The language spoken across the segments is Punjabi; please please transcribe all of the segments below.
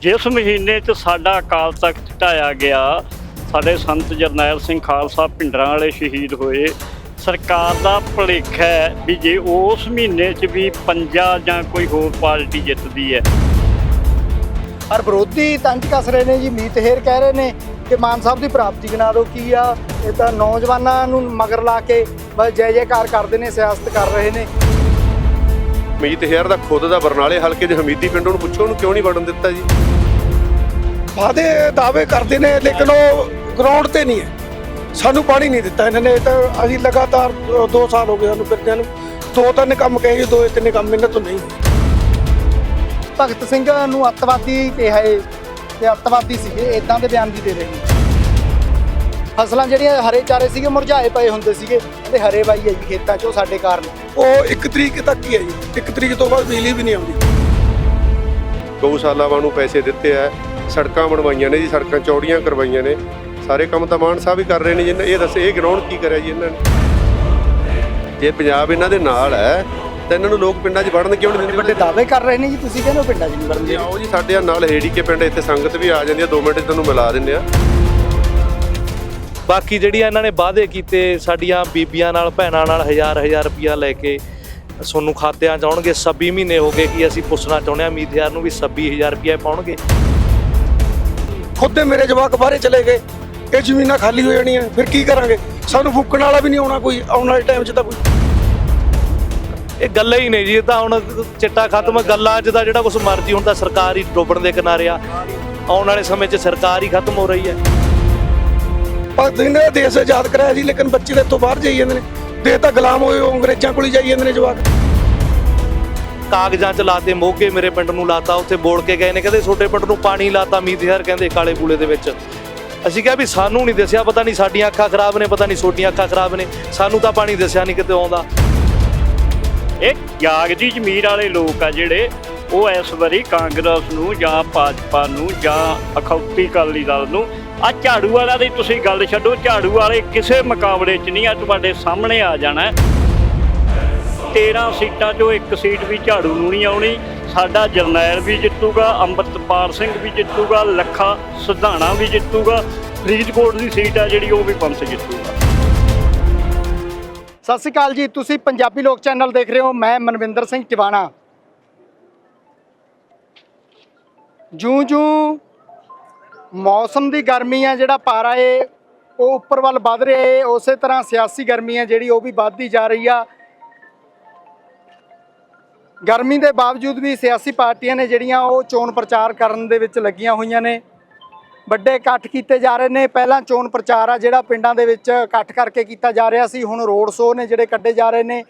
ਜਿਸ ਮਹੀਨੇ 'ਚ ਸਾਡਾ ਅਕਾਲ ਤਖਤ ਢਾਇਆ ਗਿਆ, ਸਾਡੇ ਸੰਤ ਜਰਨੈਲ ਸਿੰਘ ਖਾਲਸਾ ਭਿੰਡਰਾਂ ਵਾਲੇ ਸ਼ਹੀਦ ਹੋਏ। ਸਰਕਾਰ ਦਾ ਭੁਲੇਖਾ ਹੈ ਵੀ ਜੇ ਉਸ ਮਹੀਨੇ 'ਚ ਵੀ ਪੰਜਾ ਜਾਂ ਕੋਈ ਹੋਰ ਪਾਰਟੀ ਜਿੱਤਦੀ ਹੈ। ਪਰ ਵਿਰੋਧੀ ਤੰਜ ਕੱਸ ਰਹੇ ਨੇ ਜੀ, ਮੀਤ ਹੇਰ ਕਹਿ ਰਹੇ ਨੇ ਕਿ ਮਾਨ ਸਾਹਿਬ ਦੀ ਪ੍ਰਾਪਤੀ ਗਿਣਾ ਦਿਓ ਕੀ ਆ। ਇਹ ਤਾਂ ਨੌਜਵਾਨਾਂ ਨੂੰ ਮਗਰ ਲਾ ਕੇ ਬਸ ਜੈ ਜੈਕਾਰ ਕਰਦੇ ਨੇ, ਸਿਆਸਤ ਕਰ ਰਹੇ ਨੇ। ਮੀਤ ਹੇਅਰ ਦਾ ਖੁਦ ਦਾ ਬਰਨਾਲੇ ਹਲਕੇ ਦੇ ਹਮੀਦੀ ਪਿੰਡ ਨੂੰ ਪੁੱਛੋ ਉਹਨੂੰ ਕਿਉਂ ਨਹੀਂ ਵੜਨ ਦਿੱਤਾ ਜੀ? ਵਾਅਦੇ ਦਾਅਵੇ ਕਰਦੇ ਨੇ ਲੇਕਿਨ ਉਹ ਗਰਾਊਂਡ ਤੇ ਨਹੀਂ ਹੈ। ਸਾਨੂੰ ਪਾਣੀ ਨਹੀਂ ਦਿੱਤਾ ਇਹਨਾਂ ਨੇ ਇਹ ਤਾਂ ਅਸੀਂ ਲਗਾਤਾਰ 2 ਸਾਲ ਹੋ ਗਏ ਸਾਨੂੰ ਫਿਰਦਿਆਂ ਨੂੰ। ਦੋ ਤਿੰਨ ਕੰਮ ਕਹੇ ਜੀ ਦੋ ਤਿੰਨ ਕੰਮ ਇਹਨਾਂ ਤੋਂ ਨਹੀਂ। ਭਗਤ ਸਿੰਘ ਨੂੰ ਅੱਤਵਾਦੀ ਕਿਹਾ ਏ ਤੇ ਅੱਤਵਾਦੀ ਸੀਗੇ ਇਦਾਂ ਦੇ ਬਿਆਨ ਵੀ ਦੇ ਰਹੇ ਨੇ। ਫਸਲਾਂ ਜਿਹੜੀਆਂ ਹਰੇ ਚਾਰੇ ਸੀਗੇ ਮੁਰਝਾਏ ਪਏ ਹੁੰਦੇ ਸੀਗੇ। ਤੇ ਹਰੇ ਬਾਈ ਹੈ ਜੀ ਖੇਤਾਂ 'ਚ ਉਹ ਸਾਡੇ ਕਾਰਨ। ਉਹ ਇੱਕ ਤਰੀਕ ਤੱਕ ਹੀ ਹੈ ਜੀ। ਇੱਕ ਤਰੀਕ ਤੋਂ ਬਾਅਦ ਬਿਜਲੀ ਵੀ ਨਹੀਂ ਆਉਂਦੀ। ਗਊਸ਼ਾਲਾਵਾਂ ਨੂੰ ਪੈਸੇ ਦਿੱਤੇ ਆ। ਸੜਕਾਂ ਬਣਵਾਈਆਂ ਨੇ ਜੀ ਸੜਕਾਂ ਚੌੜੀਆਂ ਕਰਵਾਈਆਂ ਨੇ। ਸਾਰੇ ਕੰਮ ਤਾਂ ਮਾਨ ਸਾਹਿਬ ਹੀ ਕਰ ਰਹੇ ਨੇ ਜਿੰਨਾ ਇਹ ਦੱਸੇ ਇਹ ਗਰਾਊਂਡ ਕੀ ਕਰਿਆ ਜੀ ਇਹਨਾਂ ਨੇ? ਜੇ ਪੰਜਾਬ ਇਹਨਾਂ ਦੇ ਨਾਲ ਹੈ ਤਾਂ ਇਹਨਾਂ ਨੂੰ ਲੋਕ ਪਿੰਡਾਂ 'ਚ ਵੜਨ ਕਿਉਂ ਨਹੀਂ ਵੱਡੇ ਦਿੰਦੇ ਦਾਅਵੇ ਕਰ ਰਹੇ ਨੇ ਜੀ ਤੁਸੀਂ ਕਹਿੰਦੇ ਹੋ ਪਿੰਡਾਂ 'ਚ ਨਹੀਂ ਵੜਨ ਦੇ ਆਓ ਜੀ ਸਾਡੇ ਨਾਲ ਹੇੜੀ ਕੇ ਪਿੰਡ ਇੱਥੇ ਸੰਗਤ ਵੀ ਆ ਜਾਂਦੀ ਆ 2 ਮਿੰਟ ਤੁਹਾਨੂੰ ਮਿਲਾ ਦਿੰਦੇ ਆ। ਬਾਕੀ ਜਿਹੜੀਆਂ ਇਹਨਾਂ ਨੇ ਵਾਅਦੇ ਕੀਤੇ ਸਾਡੀਆਂ ਬੀਬੀਆਂ ਨਾਲ ਭੈਣਾਂ ਨਾਲ ਹਜ਼ਾਰ ਹਜ਼ਾਰ ਰੁਪਇਆ ਲੈ ਕੇ ਸੋਨੂੰ ਖਾਤਿਆਂ ਚ ਆਉਣਗੇ। 26 ਮਹੀਨੇ ਹੋ ਗਏ ਕਿ ਅਸੀਂ ਪੁੱਛਣਾ ਚਾਹੁੰਦੇ ਹਾਂ ਮੀਤਿਆਰ ਨੂੰ ਵੀ 26000 ਰੁਪਇਆ ਪਾਉਣਗੇ। ਖੁਦ ਦੇ ਮੇਰੇ ਜਵਾਕ ਬਾਹਰੇ ਚਲੇ ਗਏ। ਇਹ ਜ਼ਮੀਨਾਂ ਖਾਲੀ ਹੋ ਜਾਣੀਆਂ ਫਿਰ ਕੀ ਕਰਾਂਗੇ? ਸਾਨੂੰ ਫੂਕਣ ਵਾਲਾ ਵੀ ਨਹੀਂ ਆਉਣਾ ਕੋਈ ਆਉਣ ਵਾਲੇ ਟਾਈਮ 'ਚ ਤਾਂ ਕੋਈ। ਇਹ ਗੱਲਾਂ ਹੀ ਨੇ ਜੀ ਇਹ ਤਾਂ ਹੁਣ ਚਿੱਟਾ ਖਤਮ ਗੱਲਾਂ 'ਚ ਤਾਂ ਜਿਹੜਾ ਕੁਝ ਮਰਜ਼ੀ ਹੁਣ ਤਾਂ ਸਰਕਾਰ ਹੀ ਡੁੱਬਣ ਦੇ ਕਿਨਾਰੇ ਆ। ਆਉਣ ਵਾਲੇ ਸਮੇਂ 'ਚ ਸਰਕਾਰ ਹੀ ਖਤਮ ਹੋ ਰਹੀ ਹੈ। ਭਗਤ ਸਿੰਘ ਨੇ ਦੇਸ਼ ਆਜ਼ਾਦ ਕਰਾਇਆ ਸੀ ਲੇਕਿਨ ਬੱਚੇ ਦੇ ਇੱਥੋਂ ਬਾਹਰ ਜਾਈ ਜਾਂਦੇ ਨੇ। ਦੇ ਤਾਂ ਗੁਲਾਮ ਹੋਏ ਅੰਗਰੇਜ਼ਾਂ ਕੋਲ ਹੀ ਜਾਈ ਜਾਂਦੇ ਨੇ ਜਵਾਕ। ਕਾਗਜ਼ਾਂ 'ਚ ਲਾਤੇ ਮੋਗੇ ਮੇਰੇ ਪਿੰਡ ਨੂੰ ਲਾਤਾ ਉੱਥੇ ਬੋਲ ਕੇ ਗਏ ਨੇ ਕਹਿੰਦੇ ਛੋਟੇ ਪਿੰਡ ਨੂੰ ਪਾਣੀ ਲਾਤਾ ਮੀਤਿਆਰ ਕਹਿੰਦੇ ਕਾਲੇ ਬੂਲੇ ਦੇ ਵਿੱਚ। ਅਸੀਂ ਕਿਹਾ ਵੀ ਸਾਨੂੰ ਨਹੀਂ ਦੱਸਿਆ ਪਤਾ ਨਹੀਂ ਸਾਡੀਆਂ ਅੱਖਾਂ ਖਰਾਬ ਨੇ ਪਤਾ ਨਹੀਂ ਛੋਟੀਆਂ ਅੱਖਾਂ ਖਰਾਬ ਨੇ ਸਾਨੂੰ ਤਾਂ ਪਾਣੀ ਦੱਸਿਆ ਨਹੀਂ ਕਿਤੇ ਆਉਂਦਾ। ਇਹ ਜਾਗਦੀ ਜ਼ਮੀਰ ਵਾਲੇ ਲੋਕ ਆ ਜਿਹੜੇ ਉਹ ਇਸ ਵਾਰੀ ਕਾਂਗਰਸ ਨੂੰ ਜਾਂ ਭਾਜਪਾ ਨੂੰ ਜਾਂ ਅਖੌਤੀ ਅਕਾਲੀ ਦਲ ਨੂੰ ਆ ਝਾੜੂ ਵਾਲਾ ਦੀ ਤੁਸੀਂ ਗੱਲ ਛੱਡੋ, ਝਾੜੂ ਵਾਲੇ ਕਿਸੇ ਮੁਕਾਬਲੇ 'ਚ ਨਹੀਂ ਆ, ਤੁਹਾਡੇ ਸਾਹਮਣੇ ਆ ਜਾਣਾ ਹੈ। 13 ਸੀਟਾਂ 'ਚੋਂ ਇੱਕ ਸੀਟ ਵੀ ਝਾੜੂ ਨੂੰ ਨਹੀਂ ਆਉਣੀ। ਸਾਡਾ ਜਰਨੈਲ ਵੀ ਜਿੱਤੂਗਾ, ਅੰਮ੍ਰਿਤਪਾਲ ਸਿੰਘ ਵੀ ਜਿੱਤੂਗਾ, ਲੱਖਾ ਸਿਧਾਣਾ ਵੀ ਜਿੱਤੂਗਾ। ਫਰੀਦਕੋਟ ਦੀ ਸੀਟ ਆ ਜਿਹੜੀ, ਉਹ ਵੀ ਪੰਥ ਜਿੱਤੂਗਾ। ਸਤਿ ਸ਼੍ਰੀ ਅਕਾਲ ਜੀ, ਤੁਸੀਂ ਪੰਜਾਬੀ ਲੋਕ ਚੈਨਲ ਦੇਖ ਰਹੇ ਹੋ, ਮੈਂ ਮਨਵਿੰਦਰ ਸਿੰਘ ਟਿਵਾਣਾ। ਜੂੰ ਜੂ ਮੌਸਮ ਦੀ ਗਰਮੀ ਆ ਜਿਹੜਾ ਪਾਰਾ ਏ, ਉਹ ਉੱਪਰ ਵੱਲ ਵੱਧ ਰਿਹਾ ਏ, ਉਸੇ ਤਰ੍ਹਾਂ ਸਿਆਸੀ ਗਰਮੀ ਆ ਜਿਹੜੀ ਉਹ ਵੀ ਵੱਧਦੀ ਜਾ ਰਹੀ ਆ। ਗਰਮੀ ਦੇ ਬਾਵਜੂਦ ਵੀ ਸਿਆਸੀ ਪਾਰਟੀਆਂ ਨੇ ਜਿਹੜੀਆਂ ਉਹ ਚੋਣ ਪ੍ਰਚਾਰ ਕਰਨ ਦੇ ਵਿੱਚ ਲੱਗੀਆਂ ਹੋਈਆਂ ਨੇ। ਵੱਡੇ ਇਕੱਠ ਕੀਤੇ ਜਾ ਰਹੇ ਨੇ। ਪਹਿਲਾਂ ਚੋਣ ਪ੍ਰਚਾਰ ਆ ਜਿਹੜਾ ਪਿੰਡਾਂ ਦੇ ਵਿੱਚ ਇਕੱਠ ਕਰਕੇ ਕੀਤਾ ਜਾ ਰਿਹਾ ਸੀ, ਹੁਣ ਰੋਡ ਸ਼ੋਅ ਨੇ ਜਿਹੜੇ ਕੱਢੇ ਜਾ ਰਹੇ ਨੇ।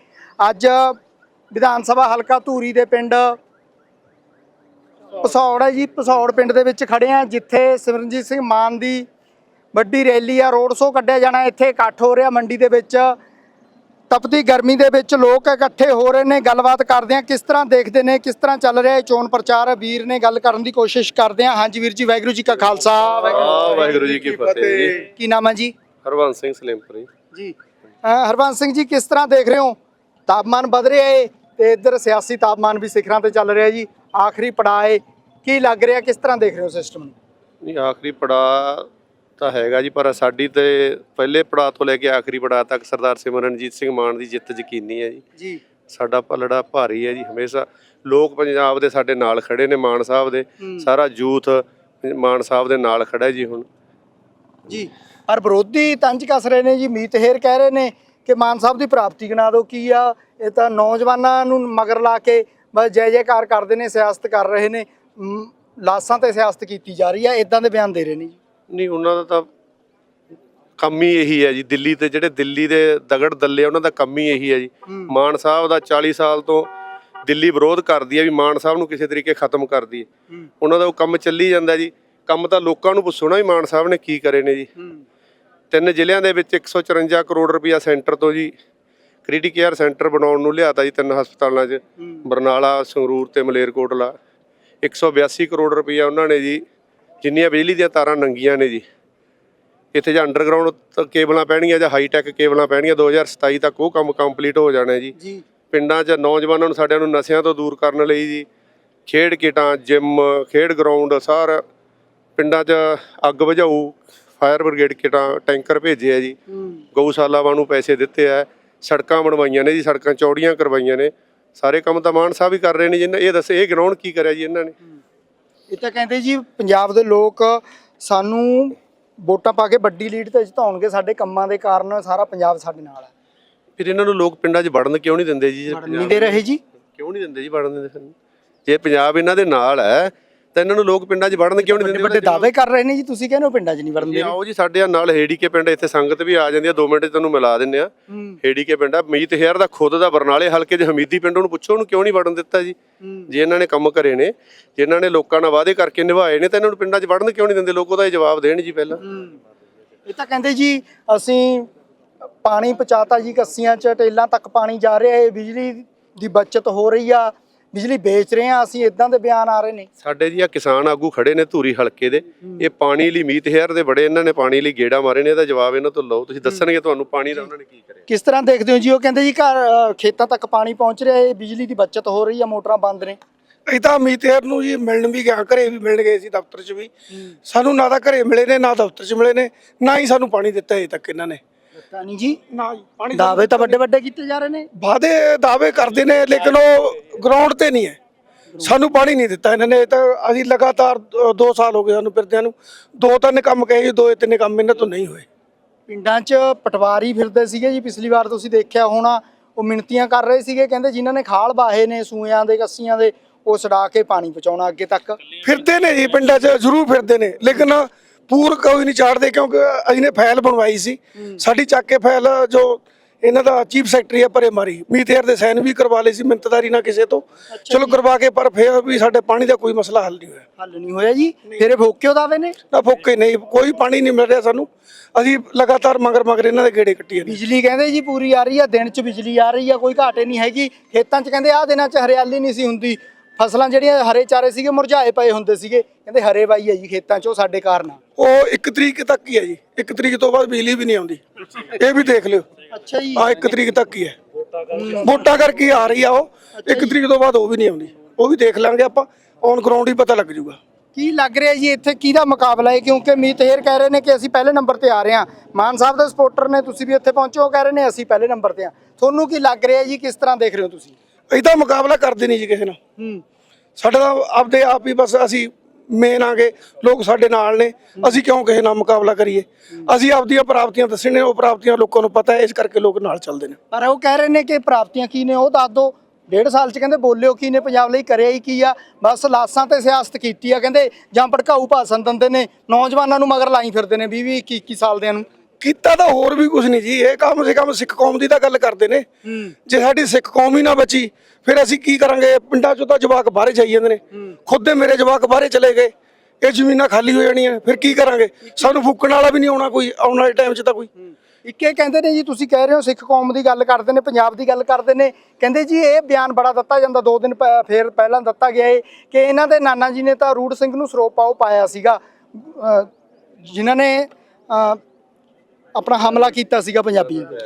ਅੱਜ ਵਿਧਾਨ ਸਭਾ ਹਲਕਾ ਧੂਰੀ ਦੇ ਪਿੰਡ ਪਸੌੜ ਹੈ ਜੀ ਪਸੌੜ ਪਿੰਡ ਦੇ ਵਿੱਚ ਖੜੇ ਆ ਜਿੱਥੇ ਸਿਮਰਨਜੀਤ ਸਿੰਘ ਮਾਨ ਦੀ ਵੱਡੀ ਰੈਲੀ ਆ ਰੋਡ ਸ਼ੋਅ ਕੱਢਿਆ ਜਾਣਾ ਇੱਥੇ ਇਕੱਠ ਹੋ ਰਿਹਾ ਮੰਡੀ ਦੇ ਵਿੱਚ। ਤਪਦੀ ਗਰਮੀ ਦੇ ਵਿੱਚ ਲੋਕ ਇਕੱਠੇ ਹੋ ਰਹੇ ਨੇ ਗੱਲਬਾਤ ਕਰਦੇ ਆ ਕਿਸ ਤਰ੍ਹਾਂ ਦੇਖਦੇ ਨੇ ਕਿਸ ਤਰ੍ਹਾਂ ਚੱਲ ਰਿਹਾ ਇਹ ਚੋਣ ਪ੍ਰਚਾਰ? ਵੀਰ ਨੇ ਗੱਲ ਕਰਨ ਦੀ ਕੋਸ਼ਿਸ਼ ਕਰਦੇ ਆ ਹਾਂਜੀ ਵੀਰ ਜੀ ਵਾਹਿਗੁਰੂ ਜੀ ਕਾ ਖਾਲਸਾ ਵਾਹਿਗੁਰੂ ਜੀ ਕੀ ਫਤਿਹ। ਜੀ। ਕੀ ਨਾਮ ਹੈ ਜੀ? ਹਰਵੰਸ ਸਿੰਘ ਸਲੇਮਪੁਰੀ ਜੀ। ਅਹ ਹਰਬੰਸ ਸਿੰਘ ਜੀ ਕਿਸ ਤਰ੍ਹਾਂ ਦੇਖ ਰਹੇ ਹੋ? ਤਾਪਮਾਨ ਵਧ ਰਿਹਾ ਏ ਤੇ ਇੱਧਰ ਸਿਆਸੀ ਤਾਪਮਾਨ ਵੀ ਸਿਖਰਾਂ ਤੇ ਚੱਲ ਰਿਹਾ ਜੀ। ਆਖਰੀ ਪੜਾਅ ਏ। ਕੀ ਲੱਗ ਰਿਹਾ? ਕਿਸ ਤਰ੍ਹਾਂ ਦੇਖ ਰਹੇ ਹੋ ਸਿਸਟਮ ਨੂੰ? ਨਹੀਂ ਆਖਰੀ ਪੜਾ ਤਾਂ ਹੈਗਾ ਜੀ ਪਰ ਸਾਡੀ ਤੇ ਪਹਿਲੇ ਪੜਾ ਤੋਂ ਲੈ ਕੇ ਆਖਰੀ ਪੜਾ ਤੱਕ ਸਰਦਾਰ ਸਿਮਰਨਜੀਤ ਸਿੰਘ ਮਾਨ ਦੀ ਜਿੱਤ ਯਕੀਨੀ ਹੈ ਜੀ। ਜੀ। ਸਾਡਾ ਪਲੜਾ ਭਾਰੀ ਹੈ ਜੀ ਹਮੇਸ਼ਾ। ਲੋਕ ਪੰਜਾਬ ਦੇ ਸਾਡੇ ਨਾਲ ਖੜੇ ਨੇ ਮਾਨ ਸਾਹਿਬ ਦੇ। ਸਾਰਾ ਯੂਥ ਮਾਨ ਸਾਹਿਬ ਦੇ ਨਾਲ ਖੜਾ ਹੈ ਜੀ ਹੁਣ। ਜੀ। ਪਰ ਵਿਰੋਧੀ ਤੰਜ ਕੱਸ ਰਹੇ ਨੇ ਜੀ ਮੀਤ ਹੇਰ ਕਹਿ ਰਹੇ ਨੇ ਕਿ ਮਾਨ ਸਾਹਿਬ ਦੀ ਪ੍ਰਾਪਤੀ ਗਿਣਾ ਦਿਓ। ਕੀ ਆ? ਇਹ ਤਾਂ ਨੌਜਵਾਨਾਂ ਨੂੰ ਮਗਰ ਲਾ ਕੇ ਬਸ ਜੈ ਜੈਕਾਰ ਕਰਦੇ ਨੇ ਸਿਆਸਤ ਕਰ ਰਹੇ ਨੇ ਲਾਸਾਂ ਤੇ ਸਿਆਸਤ ਕੀਤੀ ਜਾ ਰਹੀ ਆ ਇਦਾਂ ਦੇ ਬਿਆਨ ਦੇ ਰਹੇ ਨੇ ਜੀ। ਨਹੀਂ ਉਹਨਾਂ ਦਾ ਤਾਂ ਕੰਮ ਹੀ ਇਹੀ ਹੈ ਜੀ ਦਿੱਲੀ ਤੇ ਜਿਹੜੇ ਦਿੱਲੀ ਦੇ ਦਗੜ ਦੱਲੇ ਉਹਨਾਂ ਦਾ ਕੰਮ ਹੀ ਇਹੀ ਹੈ ਜੀ। ਹੂੰ। ਮਾਨ ਸਾਹਿਬ ਦਾ 40 ਸਾਲ ਤੋਂ ਦਿੱਲੀ ਵਿਰੋਧ ਕਰਦੀ ਹੈ ਵੀ ਮਾਨ ਸਾਹਿਬ ਨੂੰ ਕਿਸੇ ਤਰੀਕੇ ਖਤਮ ਕਰਦੀ ਹੈ ਹੂੰ। ਉਹਨਾਂ ਦਾ ਉਹ ਕੰਮ ਚੱਲੀ ਜਾਂਦਾ ਜੀ। ਕੰਮ ਤਾਂ ਲੋਕਾਂ ਨੂੰ ਪੁੱਛੋ ਨਾ ਵੀ ਮਾਨ ਸਾਹਿਬ ਨੇ ਕੀ ਕਰੇ ਨੇ ਜੀ। ਤਿੰਨ ਜ਼ਿਲ੍ਹਿਆਂ ਦੇ ਵਿੱਚ 154 ਕਰੋੜ ਰੁਪਇਆ ਸੈਂਟਰ ਤੋਂ ਜੀ ਕ੍ਰਿਟਿਕ ਕੇਅਰ ਸੈਂਟਰ ਬਣਾਉਣ ਨੂੰ ਲਿਆਤਾ ਜੀ ਤਿੰਨ ਹਸਪਤਾਲਾਂ 'ਚ ਬਰਨਾਲਾ ਸੰਗਰੂਰ ਤੇ ਮਲੇਰਕੋਟਲਾ। 182 ਕਰੋੜ ਰੁਪਇਆ ਉਹਨਾਂ ਨੇ ਜੀ ਜਿੰਨੀਆਂ ਬਿਜਲੀ ਦੀਆਂ ਤਾਰਾਂ ਨੰਗੀਆਂ ਨੇ ਜੀ। ਇੱਥੇ ਜਾਂ ਅੰਡਰਗਰਾਉਂਡ ਕੇਬਲਾਂ ਪੈਣਗੀਆਂ ਜਾਂ ਹਾਈ ਟੈਕ ਕੇਬਲਾਂ ਪੈਣਗੀਆਂ 2027 ਤੱਕ ਉਹ ਕੰਮ ਕੰਪਲੀਟ ਹੋ ਜਾਣਾ ਜੀ। ਪਿੰਡਾਂ 'ਚ ਨੌਜਵਾਨਾਂ ਨੂੰ ਸਾਡਿਆਂ ਨੂੰ ਨਸ਼ਿਆਂ ਤੋਂ ਦੂਰ ਕਰਨ ਲਈ ਜੀ ਖੇਡ ਕਿਟਾਂ ਜਿਮ ਖੇਡ ਗਰਾਊਂਡ ਸਾਰ ਪਿੰਡਾਂ 'ਚ ਅੱਗ ਬੁਝਾਊ ਫਾਇਰ ਬ੍ਰਿਗੇਡ ਕਿਟਾਂ ਟੈਂਕਰ ਭੇਜੇ ਆ ਜੀ। ਗਊਸ਼ਾਲਾਵਾਂ ਨੂੰ ਪੈਸੇ ਦਿੱਤੇ ਆ। ਸੜਕਾਂ ਬਣਵਾਈਆਂ ਨੇ ਜੀ ਸੜਕਾਂ ਚੌੜੀਆਂ ਕਰਵਾਈਆਂ ਨੇ। ਸਾਰੇ ਕੰਮ ਤਾਂ ਮਾਨ ਸਾਹਿਬ ਹੀ ਕਰ ਰਹੇ ਨੇ ਜਿੰਨਾ ਇਹ ਦੱਸੇ ਇਹ ਗਰਾਊਂਡ ਕੀ ਕਰਿਆ ਜੀ ਇਹਨਾਂ ਨੇ? ਇਹ ਤਾਂ ਕਹਿੰਦੇ ਜੀ ਪੰਜਾਬ ਦੇ ਲੋਕ ਸਾਨੂੰ ਵੋਟਾਂ ਪਾ ਕੇ ਵੱਡੀ ਲੀਡ ਤੇ ਜਿਤਾਉਣਗੇ ਸਾਡੇ ਕੰਮਾਂ ਦੇ ਕਾਰਨ ਸਾਰਾ ਪੰਜਾਬ ਸਾਡੇ ਨਾਲ ਹੈ। ਫਿਰ ਇਹਨਾਂ ਨੂੰ ਲੋਕ ਪਿੰਡਾਂ 'ਚ ਵੜਨ ਕਿਉਂ ਨਹੀਂ ਦਿੰਦੇ ਜੀ ਨਹੀਂ ਦੇ ਰਹੇ ਜੀ। ਕਿਉਂ ਨਹੀਂ ਦਿੰਦੇ ਜੀ ਵੜਨ ਦਿੰਦੇ ਫਿਰ ਜੇ ਪੰਜਾਬ ਇਹਨਾਂ ਦੇ ਨਾਲ ਹੈ ਤਾਂ ਇਹਨਾਂ ਨੂੰ ਲੋਕ ਪਿੰਡਾਂ 'ਚ ਵੜਨ ਕਿਉਂ ਨਹੀਂ ਵੱਡੇ ਦਿੰਦੇ ਵੱਡੇ ਦਾਅਵੇ ਕਰ ਰਹੇ ਨੇ ਜੀ ਤੁਸੀਂ ਕਹਿੰਦੇ ਹੋ ਪਿੰਡਾਂ 'ਚ ਨਹੀਂ ਵੜਨ ਦੇ ਆਓ ਜੀ ਸਾਡੇ ਨਾਲ ਹੇੜੀ ਕੇ ਪਿੰਡ ਇੱਥੇ ਸੰਗਤ ਵੀ ਆ ਜਾਂਦੀ ਆ 2 ਮਿੰਟ 'ਚ ਤੁਹਾਨੂੰ ਮਿਲਾ ਦਿੰਨੇ ਆ। ਹੇੜੀ ਕੇ ਪਿੰਡ ਆ ਮੀਤ ਹੇਅਰ ਦਾ ਖੁਦ ਦਾ ਬਰਨਾਲੇ ਹਲਕੇ 'ਚ ਹਮੀਦੀ ਪਿੰਡ ਉਹਨੂੰ ਪੁੱਛੋ ਉਹਨੂੰ ਕਿਉਂ ਨਹੀਂ ਵੜਨ ਦਿੱਤਾ ਜੀ? ਜੇ ਇਹਨਾਂ ਨੇ ਕੰਮ ਕਰੇ ਨੇ ਜੇ ਇਹਨਾਂ ਨੇ ਲੋਕਾਂ ਨਾਲ ਵਾਅਦੇ ਕਰਕੇ ਨਿਭਾਏ ਨੇ ਤਾਂ ਇਹਨਾਂ ਨੂੰ ਪਿੰਡਾਂ 'ਚ ਵੜਨ ਕਿਉਂ ਨਹੀਂ ਦਿੰਦੇ? ਲੋਕ ਉਹਦਾ ਇਹ ਜਵਾਬ ਦੇਣ ਜੀ ਪਹਿਲਾਂ। ਇਹ ਤਾਂ ਕਹਿੰਦੇ ਜੀ ਅਸੀਂ ਪਾਣੀ ਪਹੁੰਚਾਤਾ ਜੀ ਕੱਸੀਆਂ 'ਚ ਟੇਲਾਂ ਤੱਕ ਪਾਣੀ ਜਾ ਰਿਹਾ ਹੈ ਬਿਜਲੀ ਦੀ ਬਚਤ ਹੋ ਰਹੀ ਆ। ਬਿਜਲੀ ਵੇਚ ਰਹੇ ਆ ਅਸੀਂ ਇਦਾਂ ਦੇ ਬਿਆਨ ਆ ਰਹੇ ਨੇ। ਸਾਡੇ ਜੀ ਆ ਕਿਸਾਨ ਆਗੂ ਖੜੇ ਨੇ ਧੂਰੀ ਹਲਕੇ ਦੇ। ਇਹ ਪਾਣੀ ਲਈ ਮੀਤ ਹੇਅਰ ਦੇ ਬੜੇ ਇਹਨਾਂ ਨੇ ਪਾਣੀ ਲਈ ਗੇੜਾ ਮਾਰੇ ਨੇ ਇਹਦਾ ਜਵਾਬ ਇਹਨਾਂ ਤੋਂ ਲਓ ਤੁਸੀਂ ਦੱਸਣਗੇ ਤੁਹਾਨੂੰ ਪਾਣੀ ਦਾ ਉਹਨਾਂ ਨੇ ਕੀ ਕਰਿਆ। ਕਿਸ ਤਰ੍ਹਾਂ ਦੇਖਦੇ ਹੋ ਜੀ ਉਹ ਕਹਿੰਦੇ ਜੀ ਘਰ ਖੇਤਾਂ ਤੱਕ ਪਾਣੀ ਪਹੁੰਚ ਰਿਹਾ ਹੈ ਬਿਜਲੀ ਦੀ ਬਚਤ ਹੋ ਰਹੀ ਆ ਮੋਟਰਾਂ ਬੰਦ ਨੇ। ਅਸੀਂ ਤਾਂ ਮੀਤੇਰ ਨੂੰ ਜੀ ਮਿਲਣ ਵੀ ਗਿਆ ਘਰੇ ਵੀ ਮਿਲਣ ਗਏ ਸੀ ਦਫ਼ਤਰ 'ਚ ਵੀ। ਸਾਨੂੰ ਨਾ ਤਾਂ ਘਰੇ ਮਿਲੇ ਨੇ ਨਾ ਦਫ਼ਤਰ 'ਚ ਮਿਲੇ ਨੇ ਨਾ ਹੀ ਸਾਨੂੰ ਪਾਣੀ ਦਿੱਤਾ ਅਜੇ ਤੱਕ ਇਹਨਾਂ ਨੇ। ਨਹੀਂ ਜੀ। ਨਾ ਜੀ ਪਾਣੀ ਦਾਅਵੇ ਤਾਂ ਵੱਡੇ ਵੱਡੇ ਕੀਤੇ ਜਾ ਰਹੇ ਨੇ। ਵਾਅਦੇ ਦਾਅਵੇ ਕਰਦੇ ਨੇ ਲੇਕਿਨ ਉਹ ਗਰਾਊਂਡ ਤੇ ਨਹੀਂ ਹੈ। ਸਾਨੂੰ ਪਾਣੀ ਨਹੀਂ ਦਿੱਤਾ ਇਹਨਾਂ ਨੇ। ਇਹ ਤਾਂ ਅਸੀਂ ਲਗਾਤਾਰ 2 ਸਾਲ ਹੋ ਗਏ ਸਾਨੂੰ ਫਿਰਦਿਆਂ ਨੂੰ। ਦੋ ਤਿੰਨ ਕੰਮ ਕਹੇ ਜੀ ਦੋ ਤਿੰਨ ਕੰਮ ਇਹਨਾਂ ਤੋਂ ਨਹੀਂ ਹੋਏ। ਪਿੰਡਾਂ 'ਚ ਪਟਵਾਰੀ ਫਿਰਦੇ ਸੀਗੇ ਜੀ ਪਿਛਲੀ ਵਾਰ ਤੁਸੀਂ ਦੇਖਿਆ ਹੋਣਾ ਉਹ ਮਿਣਤੀਆਂ ਕਰ ਰਹੇ ਸੀਗੇ। ਕਹਿੰਦੇ ਜਿਨ੍ਹਾਂ ਨੇ ਖਾਲ ਬਾਹੇ ਨੇ ਸੂਇਆਂ ਦੇ ਕੱਸੀਆਂ ਦੇ ਉਹ ਛਡਾ ਕੇ ਪਾਣੀ ਪਹੁੰਚਾਉਣਾ ਅੱਗੇ ਤੱਕ। ਫਿਰਦੇ ਨੇ ਜੀ ਪਿੰਡਾਂ 'ਚ ਜ਼ਰੂਰ ਫਿਰਦੇ ਨੇ। ਲੇਕਿਨ ਪੂਰ ਕੋਈ ਨਹੀਂ ਚਾੜਦੇ ਕਿਉਂਕਿ ਅਸੀਂ ਨੇ ਫਾਈਲ ਬਣਵਾਈ ਸੀ। ਸਾਡੀ ਚੱਕ ਕੇ ਫਾਈਲ ਜੋ ਇਹਨਾਂ ਦਾ ਚੀਫ ਸੈਕਟਰੀ ਆ ਪਰੇ ਮਾਰੀ। ਮੀਤੇਰ ਦੇ ਸਾਈਨ ਵੀ ਕਰਵਾ ਲਏ ਸੀ ਮਿੰਤਦਾਰੀ ਨਾ ਕਿਸੇ ਤੋਂ। ਚਲੋ ਕਰਵਾ ਕੇ ਪਰ ਫਿਰ ਵੀ ਸਾਡੇ ਪਾਣੀ ਦਾ ਕੋਈ ਮਸਲਾ ਹੱਲ ਨਹੀਂ ਹੋਇਆ। ਹੱਲ ਨਹੀਂ ਹੋਇਆ ਜੀ। ਫਿਰ ਇਹ ਫੋਕਿਓ ਦਾਅਵੇ ਨੇ? ਨਾ ਫੋਕੇ ਨਹੀਂ ਕੋਈ ਪਾਣੀ ਨਹੀਂ ਮਿਲ ਰਿਹਾ ਸਾਨੂੰ। ਅਸੀਂ ਲਗਾਤਾਰ ਮਗਰ ਮਗਰ ਇਹਨਾਂ ਦੇ ਗੇੜੇ ਕੱਟੀ ਜਾਂਦੇ ਬਿਜਲੀ ਕਹਿੰਦੇ ਜੀ ਪੂਰੀ ਆ ਰਹੀ ਆ ਦਿਨ 'ਚ ਬਿਜਲੀ ਆ ਰਹੀ ਆ ਕੋਈ ਘਾਟੇ ਨਹੀਂ ਹੈਗੀ। ਖੇਤਾਂ 'ਚ ਕਹਿੰਦੇ ਆਹ ਦਿਨਾਂ 'ਚ ਹਰਿਆਲੀ ਨਹੀਂ ਸੀ ਹੁੰਦੀ। ਫਸਲਾਂ ਜਿਹੜੀਆਂ ਹਰੇ ਚਾਰੇ ਸੀਗੇ ਮੁਰਝਾਏ ਪਏ ਹੁੰਦੇ ਸੀਗੇ। ਕਹਿੰਦੇ ਹਰੇ ਬਾਈ ਆ ਜੀ ਖੇਤਾਂ 'ਚ ਉਹ ਸਾਡੇ ਕਾਰਨ ਆ। ਉਹ 1 ਤਰੀਕ ਤੱਕ ਹੀ ਹੈ ਜੀ। 1 ਤਰੀਕ ਤੋਂ ਬਾਅਦ ਬਿਜਲੀ ਵੀ ਨਹੀਂ ਆਉਂਦੀ। ਇਹ ਵੀ ਦੇਖ ਲਿਓ। ਅੱਛਾ ਜੀ। ਆ 1 ਤਰੀਕ ਤੱਕ ਹੀ ਹੈ ਵੋਟਾਂ ਕਰਕੇ ਹੀ ਆ ਰਹੀ ਆ ਉਹ। 1 ਤਰੀਕ ਤੋਂ ਬਾਅਦ ਉਹ ਵੀ ਨਹੀਂ ਆਉਂਦੀ। ਉਹ ਵੀ ਦੇਖ ਲਾਂਗੇ ਆਪਾਂ। ਔਨ ਗਰਾਊਂਡ ਹੀ ਪਤਾ ਲੱਗ ਜਾਊਗਾ। ਕੀ ਲੱਗ ਰਿਹਾ ਜੀ ਇੱਥੇ? ਕਿਹਦਾ ਮੁਕਾਬਲਾ ਹੈ? ਕਿਉਂਕਿ ਮੀਤ ਹੇਰ ਕਹਿ ਰਹੇ ਨੇ ਕਿ ਅਸੀਂ ਪਹਿਲੇ ਨੰਬਰ ਤੇ ਆ ਰਹੇ ਹਾਂ। ਮਾਨ ਸਾਹਿਬ ਦੇ ਸਪੋਰਟਰ ਨੇ ਤੁਸੀਂ ਵੀ ਇੱਥੇ ਪਹੁੰਚੋ ਉਹ ਕਹਿ ਰਹੇ ਨੇ ਅਸੀਂ ਪਹਿਲੇ ਨੰਬਰ ਤੇ ਆ ਤੁਹਾਨੂੰ ਕੀ ਲੱਗ ਰਿਹਾ ਜੀ? ਕਿਸ ਤਰ੍ਹਾਂ ਦੇਖ ਰਹੇ ਹੋ ਤੁਸੀਂ? ਇਹਦਾ ਮੁਕਾਬਲਾ ਕਰਦੇ ਨਹੀਂ ਜੀ ਕਿਸੇ ਨਾਲ। ਹੂੰ। ਸਾਡਾ ਤਾਂ ਆਪਦੇ ਆਪ ਹੀ ਬਸ ਅਸੀਂ ਮੇਨ ਆਗੇ ਲੋਕ ਸਾਡੇ ਨਾਲ ਨੇ ਅਸੀਂ ਕਿਉਂ ਕਿਸੇ ਨਾਲ ਮੁਕਾਬਲਾ ਕਰੀਏ? ਅਸੀਂ ਆਪਦੀਆਂ ਪ੍ਰਾਪਤੀਆਂ ਦੱਸਣੇ ਉਹ ਪ੍ਰਾਪਤੀਆਂ ਲੋਕਾਂ ਨੂੰ ਪਤਾ ਹੈ ਇਸ ਕਰਕੇ ਲੋਕ ਨਾਲ ਚੱਲਦੇ ਨੇ। ਪਰ ਉਹ ਕਹਿ ਰਹੇ ਨੇ ਕਿ ਪ੍ਰਾਪਤੀਆਂ ਕੀ ਨੇ ਉਹ ਦੱਸ ਦਿਓ ਡੇਢ ਸਾਲ ਚ ਕਹਿੰਦੇ ਬੋਲਿਓ ਕੀ ਨੇ ਪੰਜਾਬ ਲਈ ਕਰਿਆ ਹੀ ਕੀ ਆ। ਬਸ ਲਾਸਾਂ ਤੇ ਸਿਆਸਤ ਕੀਤੀ ਆ ਕਹਿੰਦੇ ਜਾਂ ਭੜਕਾਊ ਭਾਸ਼ਣ ਦਿੰਦੇ ਨੇ। ਨੌਜਵਾਨਾਂ ਨੂੰ ਮਗਰ ਲਾਈ ਫਿਰਦੇ ਨੇ 20 21 21 ਸਾਲ ਦਿਆਂ ਨੂੰ। ਕੀਤਾ ਤਾਂ ਹੋਰ ਵੀ ਕੁਝ ਨਹੀਂ ਜੀ। ਇਹ ਕੰਮ ਸੇ ਕੰਮ ਸਿੱਖ ਕੌਮ ਦੀ ਤਾਂ ਗੱਲ ਕਰਦੇ ਨੇ। ਜੇ ਸਾਡੀ ਸਿੱਖ ਕੌਮ ਹੀ ਨਾ ਬਚੀ ਫਿਰ ਅਸੀਂ ਕੀ ਕਰਾਂਗੇ? ਪਿੰਡਾਂ ਚੋਂ ਤਾਂ ਜਵਾਕ ਬਾਹਰੇ ਜਾਈ ਜਾਂਦੇ ਨੇ। ਖੁਦ ਦੇ ਮੇਰੇ ਜਵਾਕ ਬਾਹਰੇ ਚਲੇ ਗਏ। ਇਹ ਜ਼ਮੀਨਾਂ ਖਾਲੀ ਹੋ ਜਾਣੀਆਂ। ਫਿਰ ਕੀ ਕਰਾਂਗੇ? ਸਾਨੂੰ ਫੂਕਣ ਵਾਲਾ ਵੀ ਨਹੀਂ ਆਉਣਾ ਕੋਈ ਆਉਣ ਵਾਲੇ ਟਾਈਮ 'ਚ ਤਾਂ ਕੋਈ। ਇੱਕੇ ਕਹਿੰਦੇ ਨੇ ਜੀ ਤੁਸੀਂ ਕਹਿ ਰਹੇ ਹੋ ਸਿੱਖ ਕੌਮ ਦੀ ਗੱਲ ਕਰਦੇ ਨੇ ਪੰਜਾਬ ਦੀ ਗੱਲ ਕਰਦੇ ਨੇ। ਕਹਿੰਦੇ ਜੀ ਇਹ ਬਿਆਨ ਬੜਾ ਦਿੱਤਾ ਜਾਂਦਾ। ਦੋ ਦਿਨ ਫੇਰ ਪਹਿਲਾਂ ਦਿੱਤਾ ਗਿਆ ਹੈ ਕਿ ਇਹਨਾਂ ਦੇ ਨਾਨਾ ਜੀ ਨੇ ਤਾਂ ਰੂੜ ਸਿੰਘ ਨੂੰ ਸਰੋਪਾ ਉਹ ਪਾਇਆ ਸੀਗਾ। ਜਿਨ੍ਹਾਂ ਨੇ ਆਪਣਾ ਹਮਲਾ ਕੀਤਾ ਸੀਗਾ ਪੰਜਾਬੀਆਂ ਤੇ।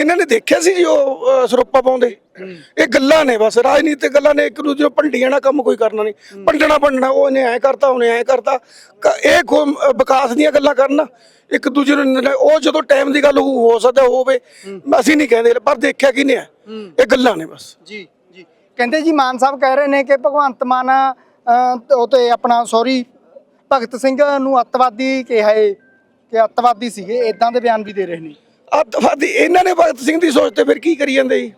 ਇਹਨਾਂ ਨੇ ਦੇਖਿਆ ਸੀ ਜੀ ਉਹ ਸਰੋਪਾ ਪਾਉਂਦੇ। ਇਹ ਗੱਲਾਂ ਨੇ ਬਸ ਰਾਜਨੀਤਿਕ ਗੱਲਾਂ ਨੇ ਇੱਕ ਦੂਜੇ ਨੂੰ ਭੰਡੀਆਂ ਨਾਲ ਕੰਮ ਕੋਈ ਕਰਨਾ ਨਹੀਂ। ਭੰਡਣਾ ਭੰਡਣਾ ਉਹ ਇਹਨੇ ਐ ਕਰਤਾ ਉਹਨੇ ਐ ਕਰਤਾ। ਕ- ਇਹ ਕੋ ਅਹ, ਵਿਕਾਸ ਦੀਆਂ ਗੱਲਾਂ ਕਰਨ। ਇੱਕ ਦੂਜੇ ਨੂੰ ਨਿੰਦਣਾ। ਉਹ ਜਦੋਂ ਟਾਈਮ ਦੀ ਗੱਲ ਹੋ ਹੋ ਸਕਦਾ ਹੋਵੇ ਅਸੀਂ ਨਹੀਂ ਕਹਿੰਦੇ ਪਰ ਦੇਖਿਆ ਕਿਨੇ ਆ। ਇਹ ਗੱਲਾਂ ਨੇ ਬਸ। ਜੀ ਜੀ। ਕਹਿੰਦੇ ਜੀ ਮਾਨ ਸਾਹਿਬ ਕਹਿ ਰਹੇ ਨੇ ਕਿ ਭਗਵੰਤ ਮਾਨ ਅਹ, ਉਹ ਤੇ ਆਪਣਾ ਸੌਰੀ ਭਗਤ ਸਿੰਘ ਨੂੰ ਅੱਤਵਾਦੀ ਕਿਹਾ ਹੈ ਕਿ ਅੱਤਵਾਦੀ ਸੀਗੇ ਇਦਾਂ ਦੇ ਬਿਆਨ ਵੀ ਦੇ ਰਹੇ ਨੇ। ਅੱਤਵਾਦੀ ਇਹਨਾਂ ਨੇ ਭਗਤ ਸਿੰਘ ਦੀ ਸੋਚ ਤੇ ਫਿਰ ਕੀ ਕਰੀ ਜਾਂਦੇ ਜੀ?